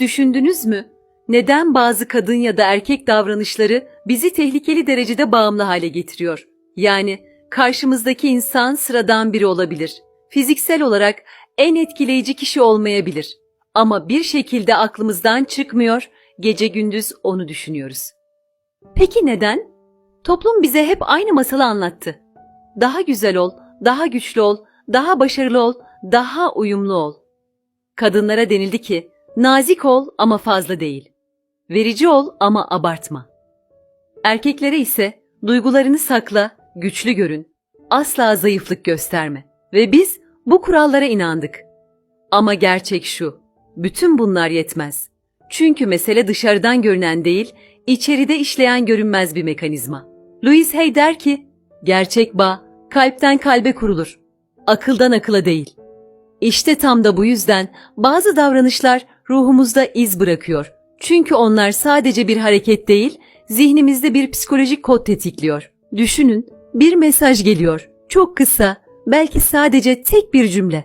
Düşündünüz mü? Neden bazı kadın ya da erkek davranışları bizi tehlikeli derecede bağımlı hale getiriyor? Yani karşımızdaki insan sıradan biri olabilir. Fiziksel olarak en etkileyici kişi olmayabilir. Ama bir şekilde aklımızdan çıkmıyor, gece gündüz onu düşünüyoruz. Peki neden? Toplum bize hep aynı masalı anlattı. Daha güzel ol, daha güçlü ol, daha başarılı ol, daha uyumlu ol. Kadınlara denildi ki, nazik ol ama fazla değil. Verici ol ama abartma. Erkeklere ise duygularını sakla, güçlü görün. Asla zayıflık gösterme. Ve biz bu kurallara inandık. Ama gerçek şu, bütün bunlar yetmez. Çünkü mesele dışarıdan görünen değil, içeride işleyen görünmez bir mekanizma. Louis Hay der ki, gerçek bağ kalpten kalbe kurulur. Akıldan akıla değil. İşte tam da bu yüzden bazı davranışlar ruhumuzda iz bırakıyor. Çünkü onlar sadece bir hareket değil, zihnimizde bir psikolojik kod tetikliyor. Düşünün, bir mesaj geliyor. Çok kısa, belki sadece tek bir cümle.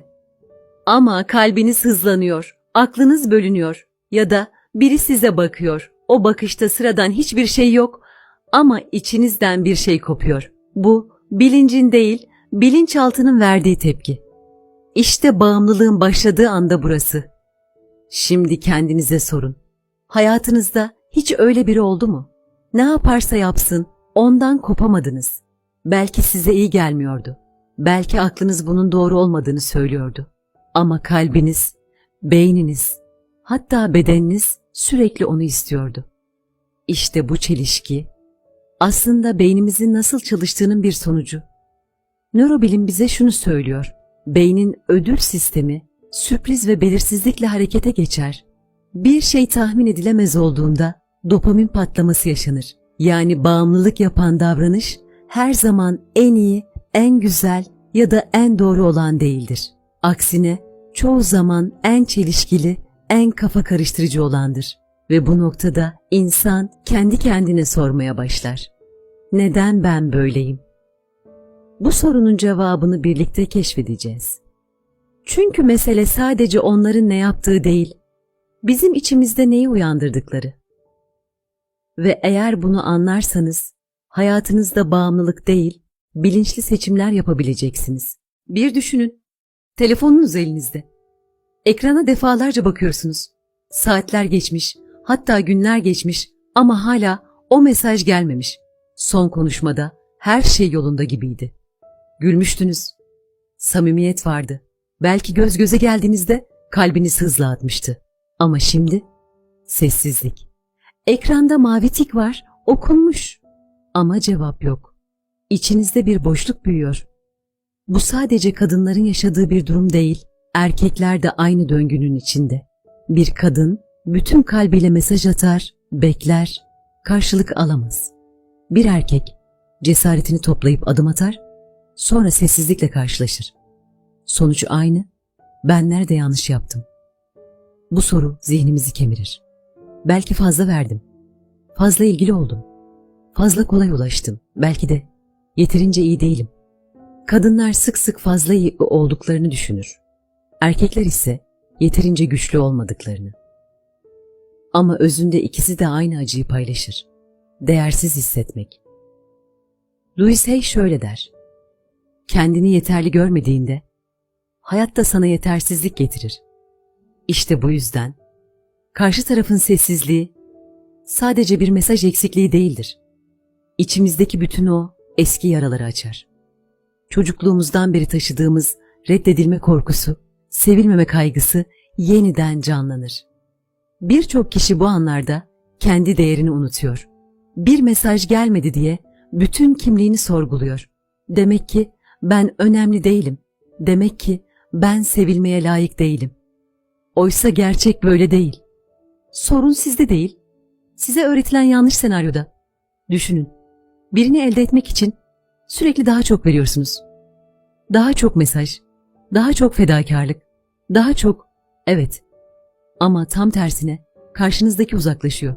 Ama kalbiniz hızlanıyor, aklınız bölünüyor ya da biri size bakıyor. O bakışta sıradan hiçbir şey yok ama içinizden bir şey kopuyor. Bu bilincin değil, bilinçaltının verdiği tepki. İşte bağımlılığın başladığı anda burası. Şimdi kendinize sorun. Hayatınızda hiç öyle biri oldu mu? Ne yaparsa yapsın ondan kopamadınız. Belki size iyi gelmiyordu. Belki aklınız bunun doğru olmadığını söylüyordu. Ama kalbiniz, beyniniz, hatta bedeniniz sürekli onu istiyordu. İşte bu çelişki aslında beynimizin nasıl çalıştığının bir sonucu. Nörobilim bize şunu söylüyor. Beynin ödül sistemi sürpriz ve belirsizlikle harekete geçer. Bir şey tahmin edilemez olduğunda dopamin patlaması yaşanır. Yani bağımlılık yapan davranış her zaman en iyi, en güzel ya da en doğru olan değildir. Aksine çoğu zaman en çelişkili, en kafa karıştırıcı olandır. Ve bu noktada insan kendi kendine sormaya başlar. Neden ben böyleyim? Bu sorunun cevabını birlikte keşfedeceğiz. Çünkü mesele sadece onların ne yaptığı değil, bizim içimizde neyi uyandırdıkları. Ve eğer bunu anlarsanız, hayatınızda bağımlılık değil, bilinçli seçimler yapabileceksiniz. Bir düşünün, telefonunuz elinizde. Ekrana defalarca bakıyorsunuz. Saatler geçmiş, hatta günler geçmiş ama hala o mesaj gelmemiş. Son konuşmada her şey yolunda gibiydi. Gülmüştünüz. Samimiyet vardı. Belki göz göze geldiğinizde kalbiniz hızla atmıştı. Ama şimdi sessizlik. Ekranda mavi tik var, okunmuş. Ama cevap yok. İçinizde bir boşluk büyüyor. Bu sadece kadınların yaşadığı bir durum değil, erkekler de aynı döngünün içinde. Bir kadın bütün kalbiyle mesaj atar, bekler, karşılık alamaz. Bir erkek cesaretini toplayıp adım atar, sonra sessizlikle karşılaşır. Sonuç aynı, ben nerede yanlış yaptım? Bu soru zihnimizi kemirir. Belki fazla verdim, fazla ilgili oldum, fazla kolay ulaştım, belki de yeterince iyi değilim. Kadınlar sık sık fazla iyi olduklarını düşünür. Erkekler ise yeterince güçlü olmadıklarını. Ama özünde ikisi de aynı acıyı paylaşır. Değersiz hissetmek. Louis Hay şöyle der. Kendini yeterli görmediğinde hayat da sana yetersizlik getirir. İşte bu yüzden karşı tarafın sessizliği sadece bir mesaj eksikliği değildir. İçimizdeki bütün o eski yaraları açar. Çocukluğumuzdan beri taşıdığımız reddedilme korkusu, sevilmeme kaygısı yeniden canlanır. Birçok kişi bu anlarda kendi değerini unutuyor. Bir mesaj gelmedi diye bütün kimliğini sorguluyor. Demek ki ben önemli değilim. Demek ki ben sevilmeye layık değilim. Oysa gerçek böyle değil. Sorun sizde değil. Size öğretilen yanlış senaryoda. Düşünün. Birini elde etmek için sürekli daha çok veriyorsunuz. Daha çok mesaj, daha çok fedakarlık, daha çok evet. Ama tam tersine karşınızdaki uzaklaşıyor.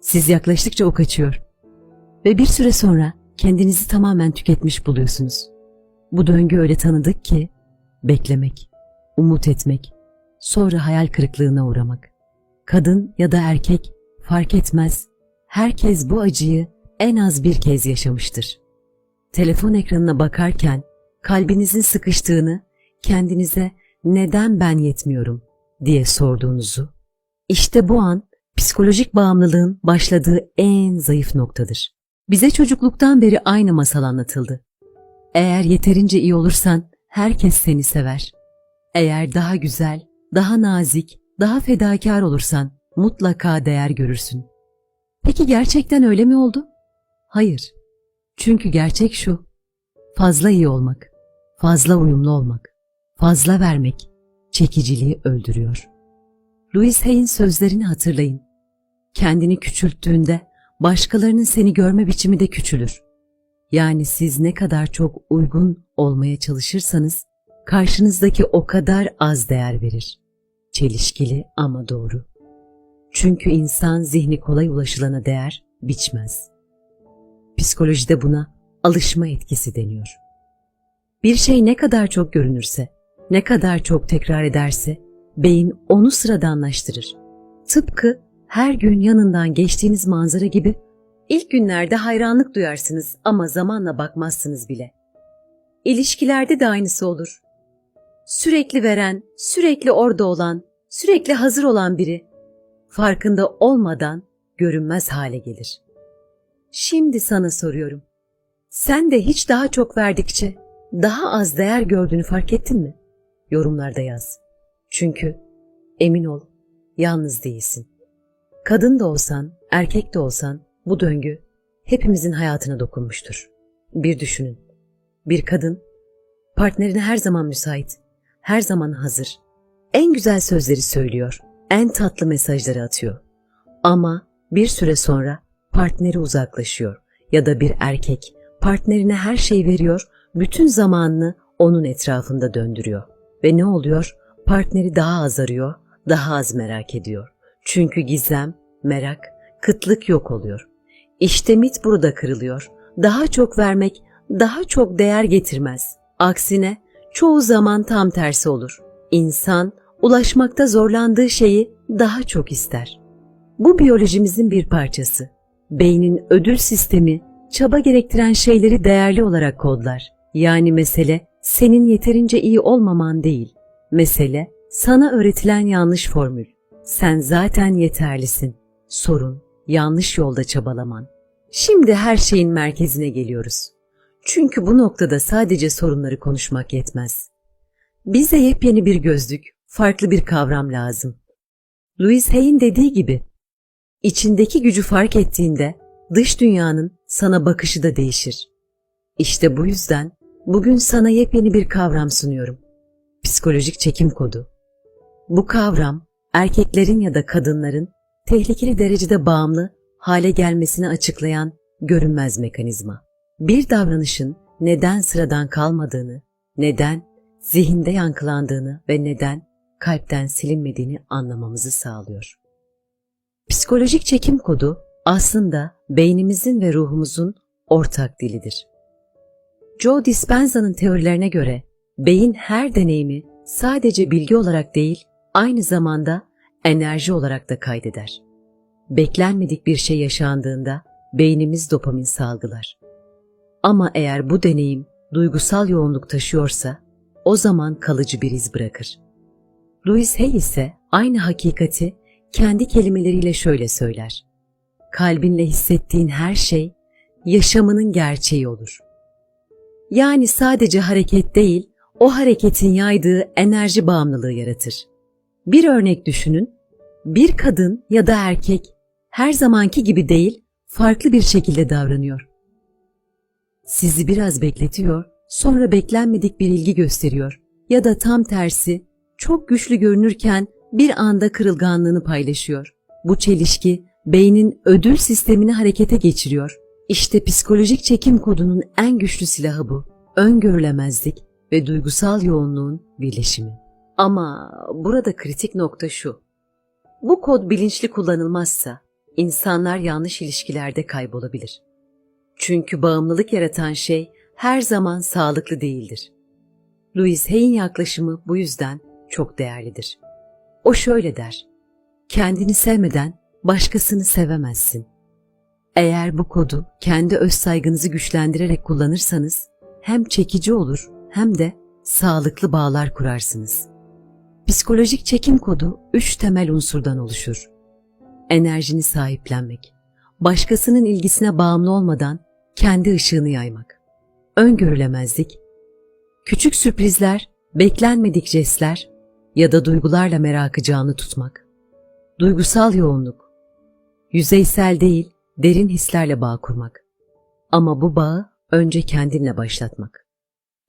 Siz yaklaştıkça o kaçıyor. Ve bir süre sonra kendinizi tamamen tüketmiş buluyorsunuz. Bu döngü öyle tanıdık ki beklemek, umut etmek, sonra hayal kırıklığına uğramak. Kadın ya da erkek fark etmez. Herkes bu acıyı en az bir kez yaşamıştır. Telefon ekranına bakarken kalbinizin sıkıştığını, kendinize neden ben yetmiyorum diye sorduğunuzu, işte bu an psikolojik bağımlılığın başladığı en zayıf noktadır. Bize çocukluktan beri aynı masal anlatıldı. Eğer yeterince iyi olursan herkes seni sever. Eğer daha güzel, daha nazik, daha fedakar olursan mutlaka değer görürsün. Peki gerçekten öyle mi oldu? Hayır. Çünkü gerçek şu. Fazla iyi olmak, fazla uyumlu olmak, fazla vermek çekiciliği öldürüyor. Louis Hay'in sözlerini hatırlayın. Kendini küçülttüğünde başkalarının seni görme biçimi de küçülür. Yani siz ne kadar çok uygun olmaya çalışırsanız karşınızdaki o kadar az değer verir. Çelişkili ama doğru. Çünkü insan zihni kolay ulaşılana değer biçmez. Psikolojide buna alışma etkisi deniyor. Bir şey ne kadar çok görünürse, ne kadar çok tekrar ederse beyin onu sıradanlaştırır. Tıpkı her gün yanından geçtiğiniz manzara gibi ilk günlerde hayranlık duyarsınız ama zamanla bakmazsınız bile. İlişkilerde de aynısı olur. Sürekli veren, sürekli orada olan, sürekli hazır olan biri farkında olmadan görünmez hale gelir. Şimdi sana soruyorum. Sen de hiç daha çok verdikçe daha az değer gördüğünü fark ettin mi? Yorumlarda yaz. Çünkü emin ol yalnız değilsin. Kadın da olsan, erkek de olsan bu döngü hepimizin hayatına dokunmuştur. Bir düşünün. Bir kadın partnerine her zaman müsait, her zaman hazır. En güzel sözleri söylüyor, en tatlı mesajları atıyor. Ama bir süre sonra partneri uzaklaşıyor ya da bir erkek partnerine her şey veriyor, bütün zamanını onun etrafında döndürüyor. Ve ne oluyor? Partneri daha az arıyor, daha az merak ediyor. Çünkü gizem, merak, kıtlık yok oluyor. İşte mit burada kırılıyor. Daha çok vermek daha çok değer getirmez. Aksine çoğu zaman tam tersi olur. İnsan ulaşmakta zorlandığı şeyi daha çok ister. Bu biyolojimizin bir parçası. Beynin ödül sistemi çaba gerektiren şeyleri değerli olarak kodlar. Yani mesele senin yeterince iyi olmaman değil. Mesele sana öğretilen yanlış formül. Sen zaten yeterlisin. Sorun yanlış yolda çabalaman. Şimdi her şeyin merkezine geliyoruz. Çünkü bu noktada sadece sorunları konuşmak yetmez. Bize yepyeni bir gözlük, farklı bir kavram lazım. Louis Hay'in dediği gibi, içindeki gücü fark ettiğinde dış dünyanın sana bakışı da değişir. İşte bu yüzden bugün sana yepyeni bir kavram sunuyorum. Psikolojik çekim kodu. Bu kavram erkeklerin ya da kadınların tehlikeli derecede bağımlı hale gelmesini açıklayan görünmez mekanizma. Bir davranışın neden sıradan kalmadığını, neden zihinde yankılandığını ve neden kalpten silinmediğini anlamamızı sağlıyor. Psikolojik çekim kodu aslında beynimizin ve ruhumuzun ortak dilidir. Joe Dispenza'nın teorilerine göre beyin her deneyimi sadece bilgi olarak değil, aynı zamanda enerji olarak da kaydeder. Beklenmedik bir şey yaşandığında beynimiz dopamin salgılar. Ama eğer bu deneyim duygusal yoğunluk taşıyorsa o zaman kalıcı bir iz bırakır. Louis Hay ise aynı hakikati kendi kelimeleriyle şöyle söyler. Kalbinle hissettiğin her şey yaşamının gerçeği olur. Yani sadece hareket değil, o hareketin yaydığı enerji bağımlılığı yaratır. Bir örnek düşünün. Bir kadın ya da erkek her zamanki gibi değil, farklı bir şekilde davranıyor. Sizi biraz bekletiyor, sonra beklenmedik bir ilgi gösteriyor ya da tam tersi, çok güçlü görünürken bir anda kırılganlığını paylaşıyor. Bu çelişki beynin ödül sistemini harekete geçiriyor. İşte psikolojik çekim kodunun en güçlü silahı bu. Öngörülemezlik ve duygusal yoğunluğun birleşimi. Ama burada kritik nokta şu. Bu kod bilinçli kullanılmazsa insanlar yanlış ilişkilerde kaybolabilir. Çünkü bağımlılık yaratan şey her zaman sağlıklı değildir. Louis Hay'in yaklaşımı bu yüzden çok değerlidir. O şöyle der. kendini sevmeden başkasını sevemezsin. Eğer bu kodu kendi öz saygınızı güçlendirerek kullanırsanız hem çekici olur hem de sağlıklı bağlar kurarsınız. Psikolojik çekim kodu üç temel unsurdan oluşur. Enerjini sahiplenmek, başkasının ilgisine bağımlı olmadan kendi ışığını yaymak, öngörülemezlik, küçük sürprizler, beklenmedik jestler ya da duygularla merakı canlı tutmak, duygusal yoğunluk, yüzeysel değil, derin hislerle bağ kurmak. Ama bu bağı önce kendinle başlatmak.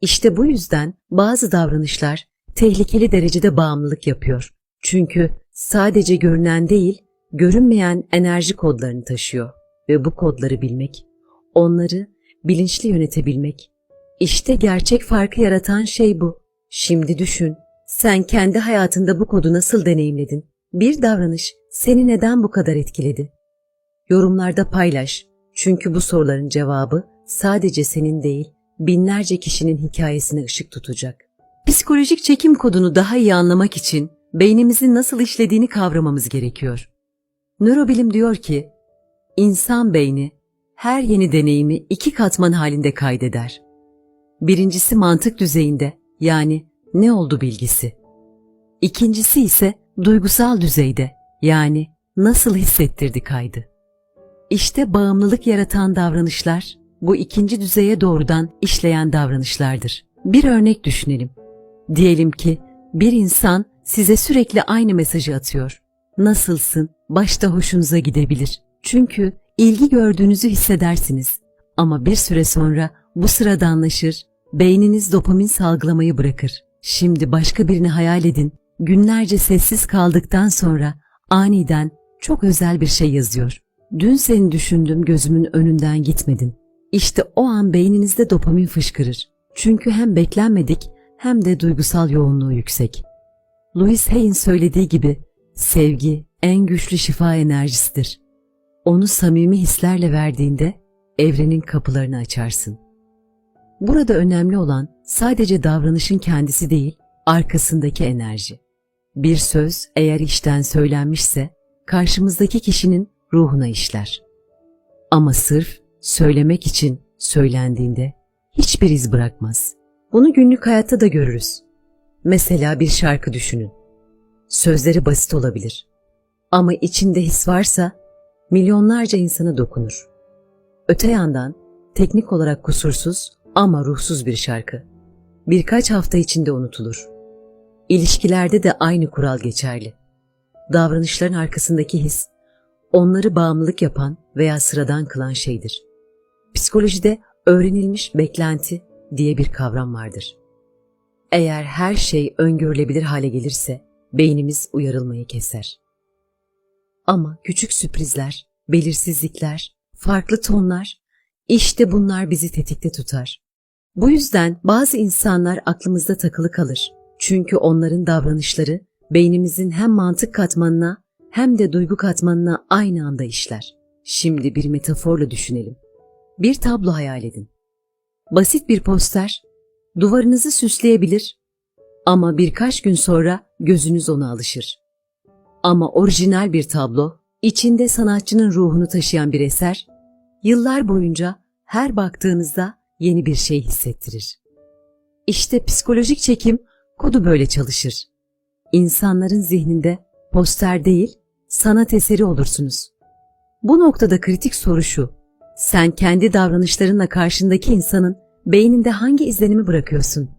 İşte bu yüzden bazı davranışlar tehlikeli derecede bağımlılık yapıyor. Çünkü sadece görünen değil, görünmeyen enerji kodlarını taşıyor ve bu kodları bilmek, onları bilinçli yönetebilmek. İşte gerçek farkı yaratan şey bu. Şimdi düşün, sen kendi hayatında bu kodu nasıl deneyimledin? Bir davranış seni neden bu kadar etkiledi? Yorumlarda paylaş. Çünkü bu soruların cevabı sadece senin değil, binlerce kişinin hikayesine ışık tutacak. Psikolojik çekim kodunu daha iyi anlamak için beynimizin nasıl işlediğini kavramamız gerekiyor. Nörobilim diyor ki, insan beyni her yeni deneyimi iki katman halinde kaydeder. Birincisi mantık düzeyinde yani ne oldu bilgisi. İkincisi ise duygusal düzeyde yani nasıl hissettirdi kaydı. İşte bağımlılık yaratan davranışlar bu ikinci düzeye doğrudan işleyen davranışlardır. Bir örnek düşünelim. Diyelim ki bir insan size sürekli aynı mesajı atıyor. Nasılsın? Başta hoşunuza gidebilir. Çünkü ilgi gördüğünüzü hissedersiniz. Ama bir süre sonra bu sıradanlaşır, beyniniz dopamin salgılamayı bırakır. Şimdi başka birini hayal edin. Günlerce sessiz kaldıktan sonra aniden çok özel bir şey yazıyor. Dün seni düşündüm gözümün önünden gitmedin. İşte o an beyninizde dopamin fışkırır. Çünkü hem beklenmedik hem de duygusal yoğunluğu yüksek. Louis Hay'in söylediği gibi sevgi en güçlü şifa enerjisidir. Onu samimi hislerle verdiğinde evrenin kapılarını açarsın. Burada önemli olan sadece davranışın kendisi değil, arkasındaki enerji. Bir söz eğer işten söylenmişse karşımızdaki kişinin ruhuna işler. Ama sırf söylemek için söylendiğinde hiçbir iz bırakmaz. Bunu günlük hayatta da görürüz. Mesela bir şarkı düşünün. Sözleri basit olabilir. Ama içinde his varsa milyonlarca insana dokunur. Öte yandan teknik olarak kusursuz ama ruhsuz bir şarkı. Birkaç hafta içinde unutulur. İlişkilerde de aynı kural geçerli. Davranışların arkasındaki his, onları bağımlılık yapan veya sıradan kılan şeydir. Psikolojide öğrenilmiş beklenti diye bir kavram vardır. Eğer her şey öngörülebilir hale gelirse beynimiz uyarılmayı keser. Ama küçük sürprizler, belirsizlikler, farklı tonlar, işte bunlar bizi tetikte tutar. Bu yüzden bazı insanlar aklımızda takılı kalır. Çünkü onların davranışları beynimizin hem mantık katmanına hem de duygu katmanına aynı anda işler. Şimdi bir metaforla düşünelim. Bir tablo hayal edin. Basit bir poster duvarınızı süsleyebilir ama birkaç gün sonra gözünüz ona alışır. Ama orijinal bir tablo, içinde sanatçının ruhunu taşıyan bir eser, yıllar boyunca her baktığınızda yeni bir şey hissettirir. İşte psikolojik çekim kodu böyle çalışır. İnsanların zihninde poster değil, sanat eseri olursunuz. Bu noktada kritik soru şu. Sen kendi davranışlarınla karşındaki insanın beyninde hangi izlenimi bırakıyorsun?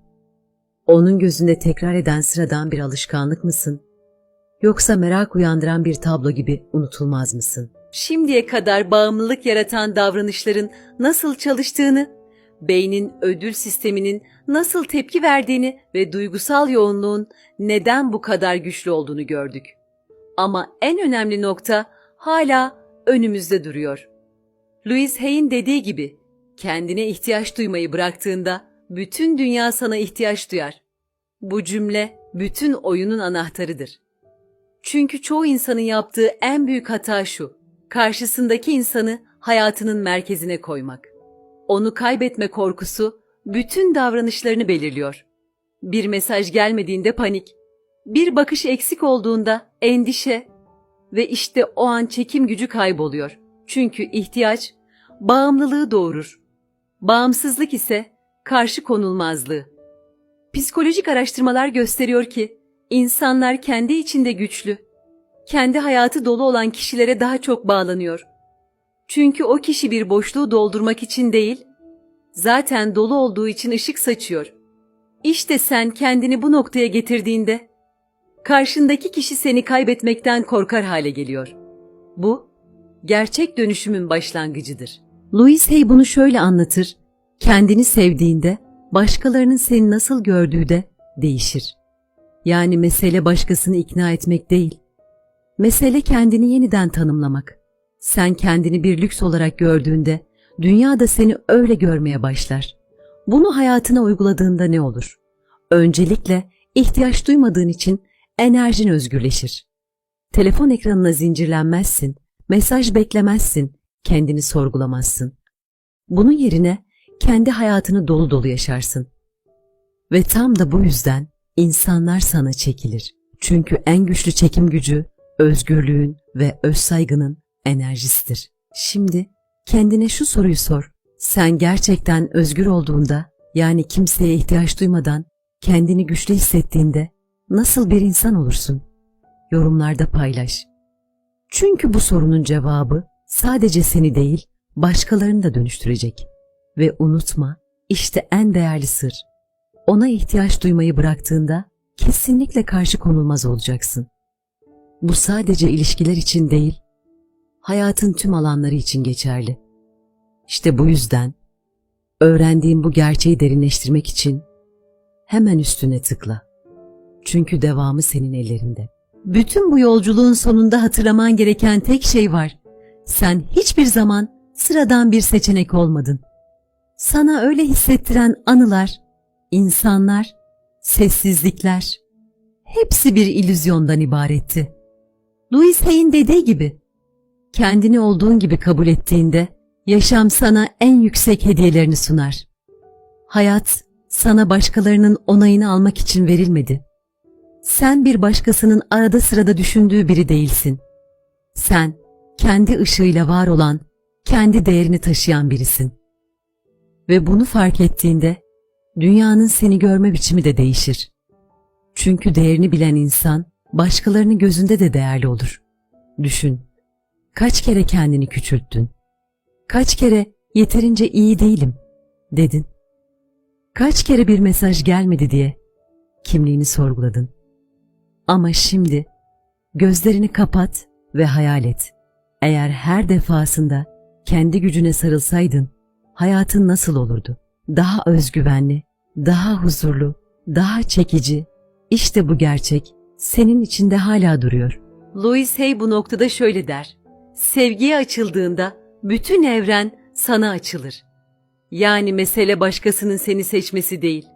Onun gözünde tekrar eden sıradan bir alışkanlık mısın? Yoksa merak uyandıran bir tablo gibi unutulmaz mısın? Şimdiye kadar bağımlılık yaratan davranışların nasıl çalıştığını, beynin ödül sisteminin nasıl tepki verdiğini ve duygusal yoğunluğun neden bu kadar güçlü olduğunu gördük. Ama en önemli nokta hala önümüzde duruyor. Louis Hay'in dediği gibi kendine ihtiyaç duymayı bıraktığında bütün dünya sana ihtiyaç duyar. Bu cümle bütün oyunun anahtarıdır. Çünkü çoğu insanın yaptığı en büyük hata şu. Karşısındaki insanı hayatının merkezine koymak. Onu kaybetme korkusu bütün davranışlarını belirliyor. Bir mesaj gelmediğinde panik, bir bakış eksik olduğunda endişe, Ve işte o an çekim gücü kayboluyor. Çünkü ihtiyaç bağımlılığı doğurur. Bağımsızlık ise karşı konulmazlığı. Psikolojik araştırmalar gösteriyor ki insanlar kendi içinde güçlü, kendi hayatı dolu olan kişilere daha çok bağlanıyor. Çünkü o kişi bir boşluğu doldurmak için değil, zaten dolu olduğu için ışık saçıyor. İşte sen kendini bu noktaya getirdiğinde karşındaki kişi seni kaybetmekten korkar hale geliyor. Bu gerçek dönüşümün başlangıcıdır. Louis Hay bunu şöyle anlatır. Kendini sevdiğinde başkalarının seni nasıl gördüğü de değişir. Yani mesele başkasını ikna etmek değil. Mesele kendini yeniden tanımlamak. Sen kendini bir lüks olarak gördüğünde dünya da seni öyle görmeye başlar. Bunu hayatına uyguladığında ne olur? Öncelikle ihtiyaç duymadığın için enerjin özgürleşir. Telefon ekranına zincirlenmezsin, mesaj beklemezsin, kendini sorgulamazsın. Bunun yerine kendi hayatını dolu dolu yaşarsın. Ve tam da bu yüzden insanlar sana çekilir. Çünkü en güçlü çekim gücü özgürlüğün ve öz saygının enerjisidir. Şimdi kendine şu soruyu sor. Sen gerçekten özgür olduğunda, yani kimseye ihtiyaç duymadan, kendini güçlü hissettiğinde nasıl bir insan olursun? Yorumlarda paylaş. Çünkü bu sorunun cevabı sadece seni değil, başkalarını da dönüştürecek. Ve unutma, işte en değerli sır. Ona ihtiyaç duymayı bıraktığında kesinlikle karşı konulmaz olacaksın. Bu sadece ilişkiler için değil, hayatın tüm alanları için geçerli. İşte bu yüzden öğrendiğim bu gerçeği derinleştirmek için hemen üstüne tıkla. Çünkü devamı senin ellerinde. Bütün bu yolculuğun sonunda hatırlaman gereken tek şey var. Sen hiçbir zaman sıradan bir seçenek olmadın. Sana öyle hissettiren anılar, insanlar, sessizlikler hepsi bir illüzyondan ibaretti. Louis Hay'in dediği gibi, kendini olduğun gibi kabul ettiğinde yaşam sana en yüksek hediyelerini sunar. Hayat sana başkalarının onayını almak için verilmedi. Sen bir başkasının arada sırada düşündüğü biri değilsin. Sen kendi ışığıyla var olan, kendi değerini taşıyan birisin. Ve bunu fark ettiğinde dünyanın seni görme biçimi de değişir. Çünkü değerini bilen insan başkalarının gözünde de değerli olur. Düşün. Kaç kere kendini küçülttün? Kaç kere yeterince iyi değilim dedin? Kaç kere bir mesaj gelmedi diye kimliğini sorguladın? Ama şimdi gözlerini kapat ve hayal et. Eğer her defasında kendi gücüne sarılsaydın hayatın nasıl olurdu? Daha özgüvenli, daha huzurlu, daha çekici. İşte bu gerçek senin içinde hala duruyor. Louis Hay bu noktada şöyle der. Sevgiye açıldığında bütün evren sana açılır. Yani mesele başkasının seni seçmesi değil.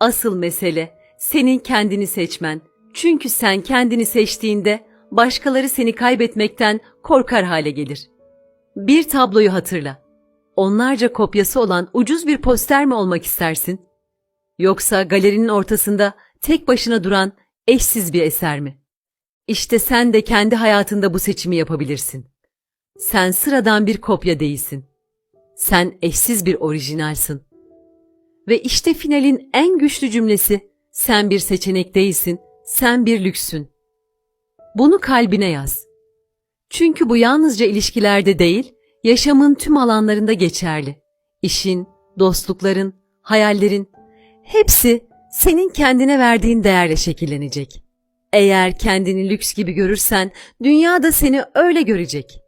Asıl mesele senin kendini seçmen. Çünkü sen kendini seçtiğinde başkaları seni kaybetmekten korkar hale gelir. Bir tabloyu hatırla. Onlarca kopyası olan ucuz bir poster mi olmak istersin? Yoksa galerinin ortasında tek başına duran eşsiz bir eser mi? İşte sen de kendi hayatında bu seçimi yapabilirsin. Sen sıradan bir kopya değilsin. Sen eşsiz bir orijinalsin. Ve işte finalin en güçlü cümlesi sen bir seçenek değilsin, sen bir lüksün. Bunu kalbine yaz. Çünkü bu yalnızca ilişkilerde değil, yaşamın tüm alanlarında geçerli. İşin, dostlukların, hayallerin hepsi senin kendine verdiğin değerle şekillenecek. Eğer kendini lüks gibi görürsen dünya da seni öyle görecek.